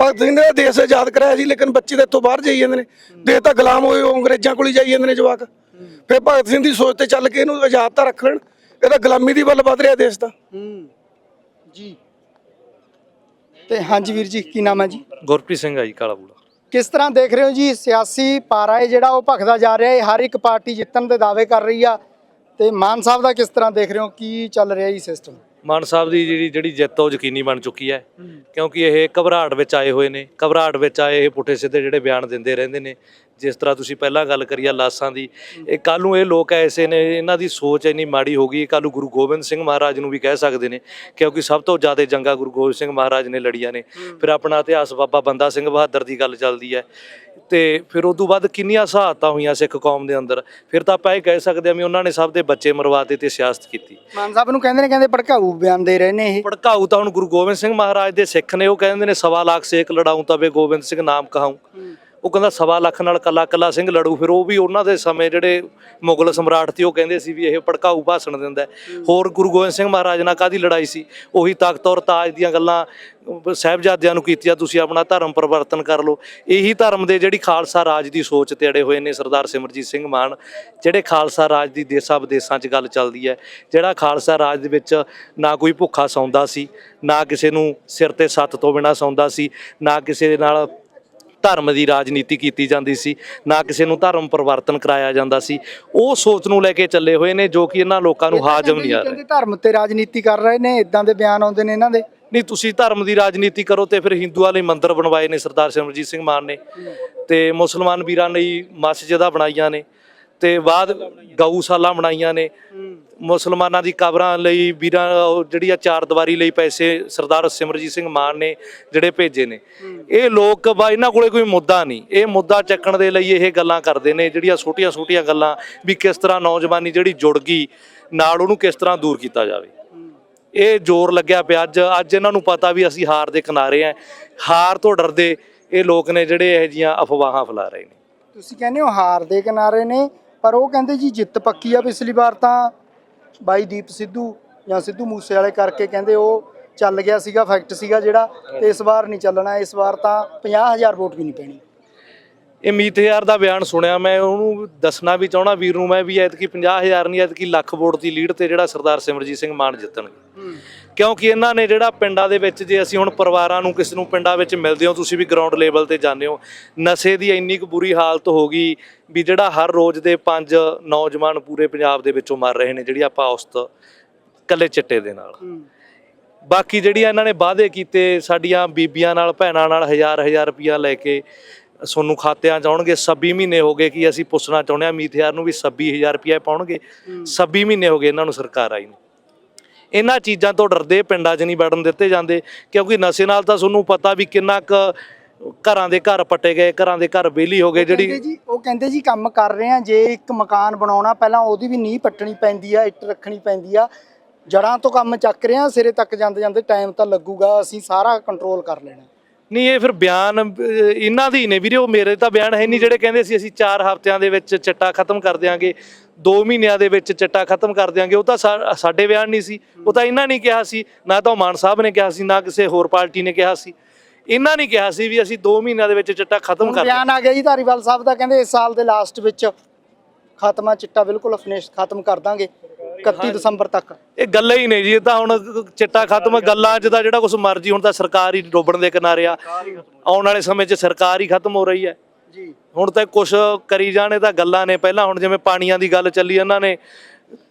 ਭਗਤ ਸਿੰਘ ਨੇ ਦੇਸ਼ ਆਜ਼ਾਦ ਕਰਾਇਆ ਸੀ ਲੇਕਿਨ ਬੱਚੇ ਤਾਂ ਇੱਥੋਂ ਬਾਹਰ ਜਾਈ ਜਾਂਦੇ ਨੇ। ਦੇਸ਼ ਤਾਂ ਗੁਲਾਮ ਹੋਏ ਅੰਗਰੇਜ਼ਾਂ ਕੋਲ ਹੀ ਜਾਈ ਜਾਂਦੇ ਨੇ ਜਵਾਕ। ਫਿਰ ਭਗਤ ਸਿੰਘ ਦੀ ਸੋਚ ਤੇ ਚੱਲ ਕੇ ਇਹਨੂੰ ਆਜ਼ਾਦ ਤਾਂ ਰੱਖਣ ਇਹ ਤਾਂ ਗੁਲਾਮੀ ਦੀ ਵੱਲ ਵੱਧ ਰਿਹਾ ਦੇਸ਼ ਤਾਂ। ਹੂੰ। ਜੀ। ਤੇ ਹਾਂਜੀ ਵੀਰ ਜੀ ਕੀ ਨਾਮ ਹੈ ਜੀ? ਗੁਰਪ੍ਰੀਤ ਸਿੰਘ ਆ ਜੀ ਕਾਲਾ ਬੂੜਾ। ਕਿਸ ਤਰ੍ਹਾਂ ਦੇਖ ਰਹੇ ਹੋ ਜੀ ਸਿਆਸੀ ਪਾਰਾ ਹੈ ਜਿਹੜਾ ਉਹ ਭਖਦਾ ਜਾ ਰਿਹਾ ਹੈ ਹਰ ਇੱਕ ਪਾਰਟੀ ਜਿੱਤਣ ਦੇ ਦਾਅਵੇ ਕਰ ਰਹੀ ਆ। ਤੇ ਮਾਨ ਸਾਹਿਬ ਦਾ ਕਿਸ ਤਰ੍ਹਾਂ ਦੇਖ ਰਹੇ ਹੋ? ਕੀ ਚੱਲ ਰਿਹਾ ਜੀ ਸਿਸਟਮ ਮਾਨ ਸਾਹਿਬ ਦੀ ਜਿਹੜੀ ਜਿਹੜੀ ਜਿੱਤ ਉਹ ਯਕੀਨੀ ਬਣ ਚੁੱਕੀ ਹੈ। ਕਿਉਂਕਿ ਇਹ ਘਬਰਾਹਟ ਵਿੱਚ ਆਏ ਹੋਏ ਨੇ। ਘਬਰਾਹਟ ਵਿੱਚ ਆਏ ਇਹ ਪੁੱਠੇ ਸਿੱਧੇ ਜਿਹੜੇ ਬਿਆਨ ਦਿੰਦੇ ਰਹਿੰਦੇ ਨੇ। ਜਿਸ ਤਰ੍ਹਾਂ ਤੁਸੀਂ ਪਹਿਲਾਂ ਗੱਲ ਕਰੀ ਆ ਲਾਸਾਂ ਦੀ ਇਹ ਕੱਲ ਨੂੰ ਇਹ ਲੋਕ ਐਸੇ ਨੇ ਇਹਨਾਂ ਦੀ ਸੋਚ ਇੰਨੀ ਮਾੜੀ ਹੋ ਗਈ ਕੱਲ ਨੂੰ ਗੁਰੂ ਗੋਬਿੰਦ ਸਿੰਘ ਮਹਾਰਾਜ ਨੂੰ ਵੀ ਕਹਿ ਸਕਦੇ ਨੇ ਕਿਉਂਕਿ ਸਭ ਤੋਂ ਜ਼ਿਆਦਾ ਜੰਗਾਂ ਗੁਰੂ ਗੋਬਿੰਦ ਸਿੰਘ ਮਹਾਰਾਜ ਨੇ ਲੜੀਆਂ ਨੇ। ਫਿਰ ਆਪਣਾ ਇਤਿਹਾਸ ਬਾਬਾ ਬੰਦਾ ਸਿੰਘ ਬਹਾਦਰ ਦੀ ਗੱਲ ਚੱਲਦੀ ਹੈ। ਤੇ ਫਿਰ ਉਸ ਤੋਂ ਬਾਅਦ ਕਿੰਨੀਆਂ ਸਹਾਇਤਾਂ ਹੋਈਆਂ ਸਿੱਖ ਕੌਮ ਦੇ ਅੰਦਰ। ਫਿਰ ਤਾਂ ਆਪਾਂ ਇਹ ਕਹਿ ਸਕਦੇ ਹਾਂ ਵੀ ਉਹਨਾਂ ਨੇ ਸਭ ਦੇ ਬੱਚੇ ਮਰਵਾਤੇ ਤੇ ਸਿਆਸਤ ਕੀਤੀ। ਮਾਨ ਸਾਹਿਬ ਨੂੰ ਕਹਿੰਦੇ ਨੇ ਕਹਿੰਦੇ ਭੜਕਾਊ ਬਿਆਨ ਦੇ ਰਹੇ ਨੇ ਇਹ। ਭੜਕਾਊ ਤਾਂ ਹੁਣ ਗੁਰੂ ਗੋਬਿੰਦ ਸਿੰਘ ਮਹਾਰਾਜ ਦੇ ਸਿੱਖ ਨੇ ਉਹ ਕਹਿੰਦੇ ਨੇ ਸਵਾ ਲੱਖ ਸੇਕ ਲੜਾਉਂ ਤਵੇ ਗੋਬਿੰਦ ਸਿੰਘ ਨਾਮ ਕਹਾਉ ਉਹ ਕਹਿੰਦਾ ਸਵਾ ਲੱਖ ਨਾਲ ਕੱਲਾ ਕੱਲਾ ਸਿੰਘ ਲੜੂ ਫਿਰ ਉਹ ਵੀ ਉਹਨਾਂ ਦੇ ਸਮੇਂ ਜਿਹੜੇ ਮੁਗਲ ਸਮਰਾਟ ਸੀ ਉਹ ਕਹਿੰਦੇ ਸੀ ਵੀ ਇਹ ਭੜਕਾਊ ਭਾਸ਼ਣ ਦਿੰਦਾ। ਹੋਰ ਗੁਰੂ ਗੋਬਿੰਦ ਸਿੰਘ ਮਹਾਰਾਜ ਨਾਲ ਕਾਦੀ ਲੜਾਈ ਸੀ? ਉਹੀ ਤਖਤ ਔਰ ਤਾਜ ਦੀਆਂ ਗੱਲਾਂ ਸਾਹਿਬਜ਼ਾਦਿਆਂ ਨੂੰ ਕੀਤੀਆਂ ਤੁਸੀਂ ਆਪਣਾ ਧਰਮ ਪਰਿਵਰਤਨ ਕਰ ਲਓ। ਇਹੀ ਧਰਮ ਦੇ ਜਿਹੜੀ ਖਾਲਸਾ ਰਾਜ ਦੀ ਸੋਚ ਤੇ ਅੜੇ ਹੋਏ ਨੇ ਸਰਦਾਰ ਸਿਮਰਜੀਤ ਸਿੰਘ ਮਾਨ ਜਿਹੜੇ ਖਾਲਸਾ ਰਾਜ ਦੀ ਦੇਸਾਂ ਵਿਦੇਸਾਂ 'ਚ ਗੱਲ ਚੱਲਦੀ ਹੈ ਜਿਹੜਾ ਖਾਲਸਾ ਰਾਜ ਦੇ ਵਿੱਚ ਨਾ ਕੋਈ ਭੁੱਖਾ ਸੌਂਦਾ ਸੀ ਨਾ ਕਿਸੇ ਨੂੰ ਸਿਰ ਤੇ ਸੱਤ ਤੋਂ ਬਿਨਾ ਸੌਂਦਾ ਸੀ ਨਾ ਕਿਸੇ ਦੇ ਨਾਲ ਧਰਮ ਦੀ ਰਾਜਨੀਤੀ ਕੀਤੀ ਜਾਂਦੀ ਸੀ ਨਾ ਕਿਸੇ ਨੂੰ ਧਰਮ ਪਰਿਵਰਤਨ ਕਰਾਇਆ ਜਾਂਦਾ ਸੀ। ਉਹ ਸੋਚ ਨੂੰ ਲੈ ਕੇ ਚੱਲੇ ਹੋਏ ਨੇ ਜੋ ਕਿ ਇਹਨਾਂ ਲੋਕਾਂ ਨੂੰ ਹਾਜ਼ਮ ਨਹੀਂ ਆ ਰਿਹਾ। ਕਹਿੰਦੇ ਧਰਮ ਤੇ ਰਾਜਨੀਤੀ ਕਰ ਰਹੇ ਨੇ ਇਦਾਂ ਦੇ ਬਿਆਨ ਆਉਂਦੇ ਨੇ ਇਹਨਾਂ ਦੇ। ਨਹੀਂ ਤੁਸੀਂ ਧਰਮ ਦੀ ਰਾਜਨੀਤੀ ਕਰੋ ਤੇ ਫਿਰ ਹਿੰਦੂਆਂ ਲਈ ਮੰਦਿਰ ਬਣਵਾਏ ਨੇ ਸਰਦਾਰ ਸਿਮਰਜੀਤ ਸਿੰਘ ਮਾਨ ਨੇ। ਤੇ ਮੁਸਲਮਾਨ ਵੀਰਾਂ ਲਈ ਮਸਜਿਦਾਂ ਬਣਾਈਆਂ ਨੇ। ਤੇ ਬਾਅਦ ਗਊਸ਼ਾਲਾ ਬਣਾਈਆਂ ਨੇ। ਮੁਸਲਮਾਨਾਂ ਦੀ ਕਬਰਾਂ ਲਈ ਵੀਰਾਂ ਜਿਹੜੀ ਆ ਚਾਰ ਦੀਵਾਰੀ ਲਈ ਪੈਸੇ ਸਰਦਾਰ ਸਿਮਰਜੀਤ ਸਿੰਘ ਮਾਨ ਨੇ ਜਿਹੜੇ ਭੇਜੇ ਨੇ। ਇਹ ਲੋਕ ਬਾ ਇਹਨਾਂ ਕੋਲੇ ਕੋਈ ਮੁੱਦਾ ਨਹੀਂ। ਇਹ ਮੁੱਦਾ ਚੱਕਣ ਦੇ ਲਈ ਇਹ ਗੱਲਾਂ ਕਰਦੇ ਨੇ ਜਿਹੜੀਆਂ ਛੋਟੀਆਂ ਛੋਟੀਆਂ ਗੱਲਾਂ ਵੀ ਕਿਸ ਤਰ੍ਹਾਂ ਨੌਜਵਾਨੀ ਜਿਹੜੀ ਜੁੜ ਗਈ ਨਾਲ ਉਹਨੂੰ ਕਿਸ ਤਰ੍ਹਾਂ ਦੂਰ ਕੀਤਾ ਜਾਵੇ। ਇਹ ਜ਼ੋਰ ਲੱਗਿਆ ਪਿਆ। ਅੱਜ ਅੱਜ ਇਹਨਾਂ ਨੂੰ ਪਤਾ ਵੀ ਅਸੀਂ ਹਾਰ ਦੇ ਕਿਨਾਰੇ ਆ। ਹਾਰ ਤੋਂ ਡਰਦੇ ਇਹ ਲੋਕ ਨੇ ਜਿਹੜੇ ਇਹੋ ਜੀਆਂ ਅਫਵਾਹਾਂ ਫੈਲਾ ਰਹੇ ਨੇ। ਤੁਸੀਂ ਕਹਿੰਦੇ ਹੋ ਹਾਰ ਦੇ ਕਿਨਾਰੇ ਨੇ। ਪਰ ਉਹ ਕਹਿੰਦੇ ਜੀ ਜਿੱਤ ਪੱਕੀ ਆ ਪਿਛਲੀ ਵਾਰ ਤਾਂ ਬਾਈ ਦੀਪ ਸਿੱਧੂ ਜਾਂ ਸਿੱਧੂ ਮੂਸੇ ਵਾਲੇ ਕਰਕੇ ਕਹਿੰਦੇ ਉਹ ਚੱਲ ਗਿਆ ਸੀਗਾ ਫੈਕਟ ਸੀਗਾ ਜਿਹੜਾ, ਤੇ ਇਸ ਵਾਰ ਨਹੀਂ ਚੱਲਣਾ, ਇਸ ਵਾਰ ਤਾਂ 50000 ਵੋਟ ਵੀ ਨਹੀਂ ਪੈਣੀ। ਇਹ ਮੀਤ ਹਜ਼ਾਰ ਦਾ ਬਿਆਨ ਸੁਣਿਆ ਮੈਂ ਉਹਨੂੰ ਦੱਸਣਾ ਵੀ ਚਾਹਣਾ ਵੀਰ ਨੂੰ ਮੈਂ ਵੀ ਐਤਕੀ 50000 ਨਹੀਂ ਐਤਕੀ ਲੱਖ ਵੋਟ ਦੀ ਲੀਡ ਤੇ ਜਿਹੜਾ ਸਰਦਾਰ ਸਿਮਰਜੀਤ ਸਿੰਘ ਮਾਨ ਜਿੱਤਣਗੇ ਕਿਉਂਕਿ ਇਹਨਾਂ ਨੇ ਜਿਹੜਾ ਪਿੰਡਾਂ ਦੇ ਵਿੱਚ ਜੇ ਅਸੀਂ ਹੁਣ ਪਰਿਵਾਰਾਂ ਨੂੰ ਕਿਸ ਨੂੰ ਪਿੰਡਾਂ ਵਿੱਚ ਮਿਲਦੇ ਹੋ ਤੁਸੀਂ ਵੀ ਗਰਾਊਂਡ ਲੈਵਲ ਤੇ ਜਾਂਦੇ ਹੋ ਨਸ਼ੇ ਦੀ ਇੰਨੀ ਕੁ ਬੁਰੀ ਹਾਲਤ ਹੋ ਗਈ ਵੀ ਜਿਹੜਾ ਹਰ ਰੋਜ਼ ਦੇ ਪੰਜ ਨੌਜਵਾਨ ਪੂਰੇ ਪੰਜਾਬ ਦੇ ਵਿੱਚੋਂ ਮਰ ਰਹੇ ਨੇ ਜਿਹੜੀ ਆਪਾਂ ਔਸਤ ਕੱਲੇ ਚਿੱਟੇ ਦੇ ਨਾਲ। ਬਾਕੀ ਜਿਹੜੀਆਂ ਇਹਨਾਂ ਨੇ ਵਾਅਦੇ ਕੀਤੇ ਸਾਡੀਆਂ ਬੀਬੀਆਂ ਨਾਲ ਭੈਣਾਂ ਨਾਲ ਹਜ਼ਾਰ ਹਜ਼ਾਰ ਰੁਪਇਆ ਲੈ ਕੇ ਸੋਨੂੰ ਖਾਤਿਆਂ ਚ ਆਉਣਗੇ 26 ਮਹੀਨੇ ਹੋ ਗਏ ਕਿ ਅਸੀਂ ਪੁੱਛਣਾ ਚਾਹੁੰਦੇ ਆ ਮੀਥਿਆਰ ਨੂੰ ਵੀ 26000 ਰੁਪਇਆ ਪਾਉਣਗੇ। 26 ਮਹੀਨੇ ਹੋ ਗਏ ਇਹਨਾਂ ਨੂੰ ਸਰਕਾਰ ਆਈ ਨੂੰ। ਇਹਨਾਂ ਚੀਜ਼ਾਂ ਤੋਂ ਡਰਦੇ ਪਿੰਡਾਂ 'ਚ ਨਹੀਂ ਵੜਨ ਦਿੱਤੇ ਜਾਂਦੇ ਕਿਉਂਕਿ ਨਸ਼ੇ ਨਾਲ ਤਾਂ ਤੁਹਾਨੂੰ ਪਤਾ ਵੀ ਕਿੰਨਾ ਕੁ ਘਰਾਂ ਦੇ ਘਰ ਪੱਟੇ ਗਏ ਘਰਾਂ ਦੇ ਘਰ ਵਿਹਲੀ ਹੋ ਗਏ ਜਿਹੜੀ ਜੀ ਉਹ ਕਹਿੰਦੇ ਜੀ ਕੰਮ ਕਰ ਰਹੇ ਆ ਜੇ ਇੱਕ ਮਕਾਨ ਬਣਾਉਣਾ ਪਹਿਲਾਂ ਉਹਦੀ ਵੀ ਨੀਂਹ ਪੱਟਣੀ ਪੈਂਦੀ ਆ ਇੱਟ ਰੱਖਣੀ ਪੈਂਦੀ ਆ। ਜੜਾਂ ਤੋਂ ਕੰਮ ਚੱਕ ਰਹੇ ਆ ਸਿਰੇ ਤੱਕ ਜਾਂਦੇ ਜਾਂਦੇ ਟਾਈਮ ਤਾਂ ਲੱਗੂਗਾ ਅਸੀਂ ਸਾਰਾ ਕੰਟਰੋਲ ਕਰ ਲੈਣਾ। ਨਹੀਂ ਇਹ ਫਿਰ ਬਿਆਨ ਅਹ, ਇਹਨਾਂ ਦੀ ਨੇ ਵੀਰੇ ਉਹ ਮੇਰੇ ਤਾਂ ਬਿਆਨ ਹੈ ਨਹੀਂ ਜਿਹੜੇ ਕਹਿੰਦੇ ਸੀ ਅਸੀਂ 4 ਹਫ਼ਤਿਆਂ ਦੇ ਵਿੱਚ ਚਿੱਟਾ ਖਤਮ ਕਰ ਦਿਆਂਗੇ 2 ਮਹੀਨਿਆਂ ਦੇ ਵਿੱਚ ਚਿੱਟਾ ਖਤਮ ਕਰ ਦਿਆਂਗੇ ਉਹ ਤਾਂ ਸਾ- ਸਾਡੇ ਬਿਆਨ ਨਹੀਂ ਸੀ ਉਹ ਤਾਂ ਇਹਨਾਂ ਨਹੀਂ ਕਿਹਾ ਸੀ ਨਾ ਤਾਂ ਉਹ ਮਾਨ ਸਾਹਿਬ ਨੇ ਕਿਹਾ ਸੀ ਨਾ ਕਿਸੇ ਹੋਰ ਪਾਰਟੀ ਨੇ ਕਿਹਾ ਸੀ ਇਹਨਾਂ ਨੇ ਕਿਹਾ ਸੀ ਵੀ ਅਸੀਂ 2 ਮਹੀਨਿਆਂ ਦੇ ਵਿੱਚ ਚਿੱਟਾ ਖਤਮ ਕਰ ਬਿਆਨ ਆ ਗਿਆ ਜੀ ਧਾਰੀਵਾਲ ਸਾਹਿਬ ਦਾ ਕਹਿੰਦੇ ਇਸ ਸਾਲ ਦੇ ਲਾਸਟ ਵਿੱਚ ਖਾਤਮਾ ਚਿੱਟਾ ਬਿਲਕੁਲ ਫਿਨਿਸ਼ ਖਤਮ ਕਰ ਦਾਂਗੇ। 31 ਦਸੰਬਰ ਤੱਕ। ਇਹ ਗੱਲਾਂ ਹੀ ਨੇ ਜੀ ਇਹ ਤਾਂ ਹੁਣ ਚਿੱਟਾ ਖਤਮ ਗੱਲਾਂ 'ਚ ਤਾਂ ਜਿਹੜਾ ਕੁਝ ਮਰਜ਼ੀ ਹੁਣ ਤਾਂ ਸਰਕਾਰ ਹੀ ਡੋਬਣ ਦੇ ਕਿਨਾਰੇ ਆ। ਆਉਣ ਵਾਲੇ ਸਮੇਂ 'ਚ ਸਰਕਾਰ ਹੀ ਖਤਮ ਹੋ ਰਹੀ ਹੈ। ਜੀ। ਹੁਣ ਤਾਂ ਕੁਝ ਕਰੀ ਜਾਣੇ ਤਾਂ ਗੱਲਾਂ ਨੇ ਪਹਿਲਾਂ ਹੁਣ ਜਿਵੇਂ ਪਾਣੀਆਂ ਦੀ ਗੱਲ ਚੱਲੀ ਇਹਨਾਂ ਨੇ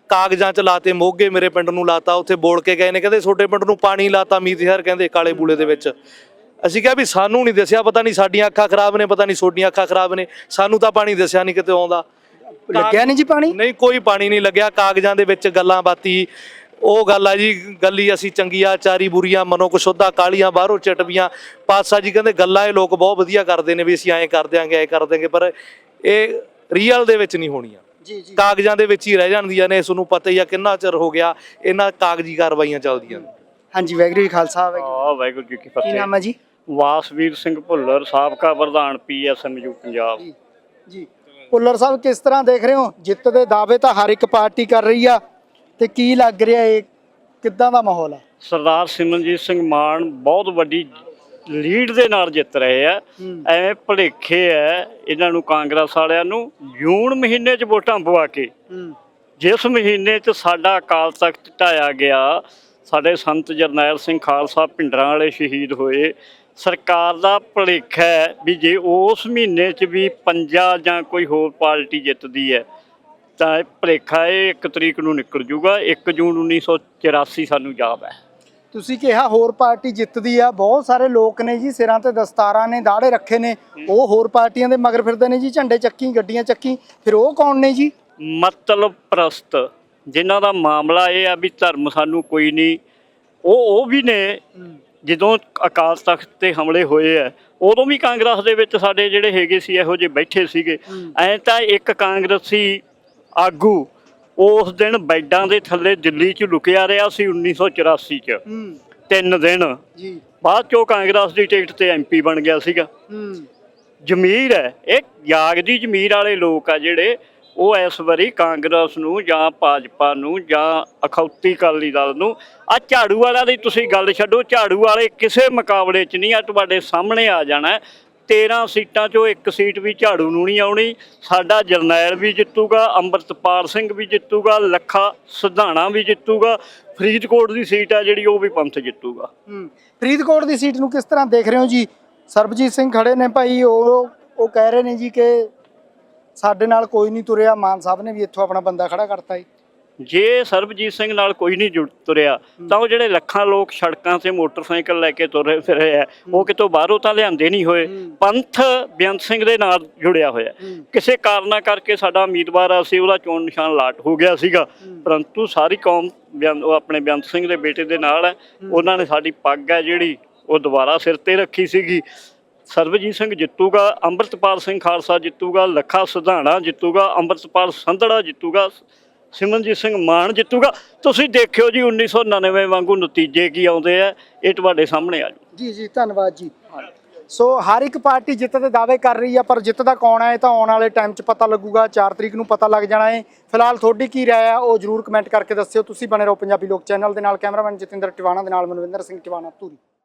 ਕਾਗਜ਼ਾਂ 'ਚ ਲਾਤੇ ਮੋਗੇ ਮੇਰੇ ਪਿੰਡ ਨੂੰ ਲਾਤਾ ਉੱਥੇ ਬੋਲ ਕੇ ਗਏ ਨੇ ਕਹਿੰਦੇ ਛੋਟੇ ਪਿੰਡ ਨੂੰ ਪਾਣੀ ਲਾਤਾ ਮੀਤਿਹਰ ਕਹਿੰਦੇ ਕਾਲੇ ਬੂਲੇ ਦੇ ਵਿੱਚ। ਅਸੀਂ ਕਿਹਾ ਵੀ ਸਾਨੂੰ ਨਹੀਂ ਦੱਸਿਆ ਪਤਾ ਨਹੀਂ ਸਾਡੀਆਂ ਅੱਖਾਂ ਖਰਾਬ ਨੇ ਪਤਾ ਨਹੀਂ ਤੁਹਾਡੀਆਂ ਅੱਖਾਂ ਖਰਾਬ ਨੇ ਸਾਨੂੰ ਤਾਂ ਪਾਣੀ ਦੱਸਿਆ ਨਹੀਂ ਕਿਤੇ ਆਉਂਦਾ। ਲੱਗਿਆ ਨਹੀਂ ਜੀ ਪਾਣੀ? ਨਹੀਂ ਕੋਈ ਪਾਣੀ ਨਹੀਂ ਲੱਗਿਆ। ਕਾਗਜ਼ਾਂ ਦੇ ਵਿੱਚ ਗੱਲਾਂ ਬਾਤੀ। ਉਹ ਗੱਲ ਆ ਜੀ ਗੱਲੀ ਅਸੀਂ ਚੰਗੀਆਂ ਚਾਰੀ ਬੁਰੀਆਂ ਮਨੋ ਕੁਸ਼ੋਧਾ ਕਾਲੀਆਂ ਬਾਹਰੋਂ ਚਟਵੀਆਂ। ਪਾਤਸ਼ਾਹ ਜੀ ਕਹਿੰਦੇ ਗੱਲਾਂ ਇਹ ਲੋਕ ਬਹੁਤ ਵਧੀਆ ਕਰਦੇ ਨੇ ਵੀ ਅਸੀਂ ਐਂ ਕਰ ਦਿਆਂਗੇ ਐਂ ਕਰ ਦਿਆਂਗੇ ਪਰ ਇਹ ਰੀਅਲ ਦੇ ਵਿੱਚ ਨਹੀਂ ਹੋਣੀਆਂ। ਜੀ ਜੀ। ਕਾਗਜ਼ਾਂ ਦੇ ਵਿੱਚ ਹੀ ਰਹਿ ਜਾਂਦੀਆਂ ਨੇ ਤੁਹਾਨੂੰ ਪਤਾ ਹੀ ਆ ਕਿੰਨਾ ਚਿਰ ਹੋ ਗਿਆ ਇਹਨਾਂ ਕਾਗਜ਼ੀ ਕਾਰਵਾਈਆਂ ਚੱਲਦੀਆਂ ਨੇ। ਹਾਂਜੀ ਵਾਹਿਗੁਰੂ ਜੀ ਖਾਲਸਾ ਵਾਹਿਗੁਰੂ ਆ ਵਾਹਿਗੁਰੂ ਜੀ ਕੀ ਕੀ ਫਤਿਹ ਨਾਮ ਹੈ ਜੀ? ਵਾਸਵੀਰ ਸਿੰਘ ਭੁੱਲਰ ਸਾਬਕਾ ਪ੍ਰਧਾਨ ਪੀਐਸਐਮਯੂ ਪੰਜਾਬ। ਜੀ। ਜੀ ਭੁੱਲਰ ਸਾਹਿਬ ਕਿਸ ਤਰ੍ਹਾਂ ਦੇਖ ਰਹੇ ਹੋ? ਜਿੱਤ ਦੇ ਦਾਅਵੇ ਤਾਂ ਹਰ ਇੱਕ ਪਾਰਟੀ ਕਰ ਰਹੀ ਆ। ਤੇ ਕੀ ਲੱਗ ਰਿਹਾ ਇਹ? ਕਿੱਦਾਂ ਦਾ ਮਾਹੌਲ ਆ? ਸਰਦਾਰ ਸਿਮਰਨਜੀਤ ਸਿੰਘ ਮਾਨ ਬਹੁਤ ਵੱਡੀ ਲੀਡ ਦੇ ਨਾਲ ਜਿੱਤ ਰਹੇ ਆ। ਐਵੇਂ ਭਲੇਖੇ ਐ ਇਹਨਾਂ ਨੂੰ ਕਾਂਗਰਸ ਵਾਲਿਆਂ ਨੂੰ ਜੂਨ ਮਹੀਨੇ 'ਚ ਵੋਟਾਂ ਪਵਾ ਕੇ। ਜਿਸ ਮਹੀਨੇ 'ਚ ਸਾਡਾ ਅਕਾਲ ਤਖਤ ਢਾਇਆ ਗਿਆ ਸਾਡੇ ਸੰਤ ਜਰਨੈਲ ਸਿੰਘ ਖਾਲਸਾ ਪਿੰਡਰਾਂ ਵਾਲੇ ਸ਼ਹੀਦ ਹੋਏ ਸਰਕਾਰ ਦਾ ਭਲੇਖਾ ਹੈ ਵੀ ਜੇ ਉਸ ਮਹੀਨੇ 'ਚ ਵੀ ਪੰਜਾ ਜਾਂ ਕੋਈ ਹੋਰ ਪਾਰਟੀ ਜਿੱਤਦੀ ਹੈ ਤਾਂ ਇਹ ਭਲੇਖਾ ਇਹ 1 ਤਰੀਕ ਨੂੰ ਨਿਕਲ ਜੂਗਾ 1 ਜੂਨ 1984 ਸਾਨੂੰ ਯਾਦ ਹੈ। ਤੁਸੀਂ ਕਿਹਾ ਹੋਰ ਪਾਰਟੀ ਜਿੱਤਦੀ ਆ ਬਹੁਤ ਸਾਰੇ ਲੋਕ ਨੇ ਜੀ ਸਿਰਾਂ ਤੇ ਦਸਤਾਰਾਂ ਨੇ ਦਾੜੇ ਰੱਖੇ ਨੇ ਉਹ ਹੋਰ ਪਾਰਟੀਆਂ ਦੇ ਮਗਰ ਫਿਰਦੇ ਨੇ ਜੀ ਝੰਡੇ ਚੱਕੀ ਗੱਡੀਆਂ ਚੱਕੀ ਫਿਰ ਉਹ ਕੌਣ ਨੇ ਜੀ? ਮਤਲਬ ਪ੍ਰਸਤ ਜਿਨ੍ਹਾਂ ਦਾ ਮਾਮਲਾ ਇਹ ਆ ਵੀ ਧਰਮ ਸਾਨੂੰ ਕੋਈ ਨਹੀਂ ਉਹ ਉਹ ਵੀ ਨੇ ਜਦੋਂ ਅਕਾਲ ਤਖਤ ਤੇ ਹਮਲੇ ਹੋਏ ਆ ਉਦੋਂ ਵੀ ਕਾਂਗਰਸ ਦੇ ਵਿੱਚ ਸਾਡੇ ਜਿਹੜੇ ਹੈਗੇ ਸੀ ਇਹੋ ਜਿਹੇ ਬੈਠੇ ਸੀਗੇ। ਐ ਤਾਂ ਇੱਕ ਕਾਂਗਰਸੀ ਆਗੂ ਉਸ ਦਿਨ ਬੈਡਾਂ ਦੇ ਥੱਲੇ ਦਿੱਲੀ 'ਚ ਲੁਕਿਆ ਰਿਹਾ ਸੀ 1984 'ਚ। ਤਿੰਨ ਦਿਨ ਜੀ। ਬਾਅਦ 'ਚੋਂ ਕਾਂਗਰਸ ਦੀ ਟਿਕਟ ਤੇ ਐਮਪੀ ਬਣ ਗਿਆ ਸੀਗਾ। ਜ਼ਮੀਰ ਹੈ ਇਹ ਜਾਗਦੀ ਜ਼ਮੀਰ ਵਾਲੇ ਲੋਕ ਆ ਜਿਹੜੇ ਉਹ ਇਸ ਵਾਰੀ ਕਾਂਗਰਸ ਨੂੰ ਜਾਂ ਭਾਜਪਾ ਨੂੰ ਜਾਂ ਅਖੌਤੀ ਅਕਾਲੀ ਦਲ ਨੂੰ ਆ ਝਾੜੂ ਵਾਲਿਆਂ ਦੀ ਤੁਸੀਂ ਗੱਲ ਛੱਡੋ, ਝਾੜੂ ਵਾਲੇ ਕਿਸੇ ਮੁਕਾਬਲੇ 'ਚ ਨਹੀਂ ਆ, ਤੁਹਾਡੇ ਸਾਹਮਣੇ ਆ ਜਾਣਾ। ਹੈ। 13 ਸੀਟਾਂ 'ਚੋਂ ਇੱਕ ਸੀਟ ਵੀ ਝਾੜੂ ਨੂੰ ਨਹੀਂ ਆਉਣੀ। ਸਾਡਾ ਜਰਨੈਲ ਵੀ ਜਿੱਤੂਗਾ, ਅੰਮ੍ਰਿਤਪਾਲ ਸਿੰਘ ਵੀ ਜਿੱਤੂਗਾ, ਲੱਖਾ ਸਿਧਾਣਾ ਵੀ ਜਿੱਤੂਗਾ। ਫਰੀਦਕੋਟ ਦੀ ਸੀਟ ਆ ਜਿਹੜੀ, ਉਹ ਵੀ ਪੰਥ ਜਿੱਤੂਗਾ। ਫਰੀਦਕੋਟ ਦੀ ਸੀਟ ਨੂੰ ਕਿਸ ਤਰ੍ਹਾਂ ਦੇਖ ਰਹੇ ਹੋ ਜੀ? ਸਰਬਜੀਤ ਸਿੰਘ ਖੜੇ ਨੇ ਭਾਈ, ਉਹ ਉਹ ਕਹਿ ਰਹੇ ਨੇ ਜੀ ਕਿ ਸਾਡੇ ਨਾਲ ਕੋਈ ਨਹੀਂ ਤੁਰਿਆ ਮਾਨ ਸਾਹਿਬ ਨੇ ਵੀ ਇੱਥੋਂ ਆਪਣਾ ਬੰਦਾ ਖੜਾ ਕਰਤਾ ਜੀ। ਜੇ ਸਰਬਜੀਤ ਸਿੰਘ ਨਾਲ ਕੋਈ ਨਹੀਂ ਜੁੜ ਤੁਰਿਆ ਤਾਂ ਉਹ ਜਿਹੜੇ ਲੱਖਾਂ ਲੋਕ ਸੜਕਾਂ ਤੇ ਮੋਟਰਸਾਈਕਲ ਲੈ ਕੇ ਤੁਰੇ ਫਿਰੇ ਆ ਉਹ ਕਿਤੋਂ ਬਾਹਰੋਂ ਤਾਂ ਲਿਆਂਦੇ ਨਹੀਂ ਹੋਏ ਪੰਥ ਬੇਅੰਤ ਸਿੰਘ ਦੇ ਨਾਲ ਜੁੜਿਆ ਹੋਇਆ ਕਿਸੇ ਕਾਰਨਾ ਕਰਕੇ ਸਾਡਾ ਉਮੀਦਵਾਰ ਆ ਸੀ ਉਹਦਾ ਚੋਣ ਨਿਸ਼ਾਨ ਲਾਟ ਹੋ ਗਿਆ ਸੀਗਾ ਪਰੰਤੂ ਸਾਰੀ ਕੌਮ ਉਹ ਆਪਣੇ ਬੇਅੰਤ ਸਿੰਘ ਦੇ ਬੇਟੇ ਦੇ ਨਾਲ ਹੈ। ਉਹਨਾਂ ਨੇ ਸਾਡੀ ਪੱਗ ਹੈ ਜਿਹੜੀ ਉਹ ਦੁਬਾਰਾ ਸਿਰ ਤੇ ਰੱਖੀ ਸੀਗੀ। ਸਰਬਜੀਤ ਸਿੰਘ ਜਿੱਤੂਗਾ ਅੰਮ੍ਰਿਤਪਾਲ ਸਿੰਘ ਖਾਲਸਾ ਜਿੱਤੂਗਾ ਲੱਖਾ ਸਿਧਾਣਾ ਜਿੱਤੂਗਾ ਅੰਮ੍ਰਿਤਪਾਲ ਸੰਧੜਾ ਜਿੱਤੂਗਾ ਸਿਮਰਨਜੀਤ ਸਿੰਘ ਮਾਨ ਜਿੱਤੂਗਾ। ਤੁਸੀਂ ਦੇਖਿਓ ਜੀ 1999 ਵਾਂਗੂ ਨਤੀਜੇ ਕੀ ਆਉਂਦੇ ਆ ਇਹ ਤੁਹਾਡੇ ਸਾਹਮਣੇ ਆ ਜੂ ਜੀ ਜੀ ਧੰਨਵਾਦ ਜੀ। ਸੋ ਹਰ ਇੱਕ ਪਾਰਟੀ ਜਿੱਤ ਦੇ ਦਾਅਵੇ ਕਰ ਰਹੀ ਆ ਪਰ ਜਿੱਤਦਾ ਕੌਣ ਹੈ ਇਹ ਤਾਂ ਆਉਣ ਵਾਲੇ ਟਾਈਮ 'ਚ ਪਤਾ ਲੱਗੂਗਾ 4 ਤਰੀਕ ਨੂੰ ਪਤਾ ਲੱਗ ਜਾਣਾ ਹੈ ਫਿਲਹਾਲ ਤੁਹਾਡੀ ਕੀ ਰਾਏ ਆ ਉਹ ਜਰੂਰ ਕਮੈਂਟ ਕਰਕੇ ਦੱਸਿਓ। ਤੁਸੀਂ ਬਣੇ ਰਹੋ ਪੰਜਾਬੀ ਲੋਕ ਚੈਨਲ ਦੇ ਨਾਲ ਕੈਮਰਾਮੈਨ ਜਤਿੰਦਰ ਟਿਵਾਣਾ ਦੇ ਨਾਲ ਮਨਵਿੰਦਰ ਸਿੰਘ ਟਿਵਾਣਾ ਧੂਰੀ।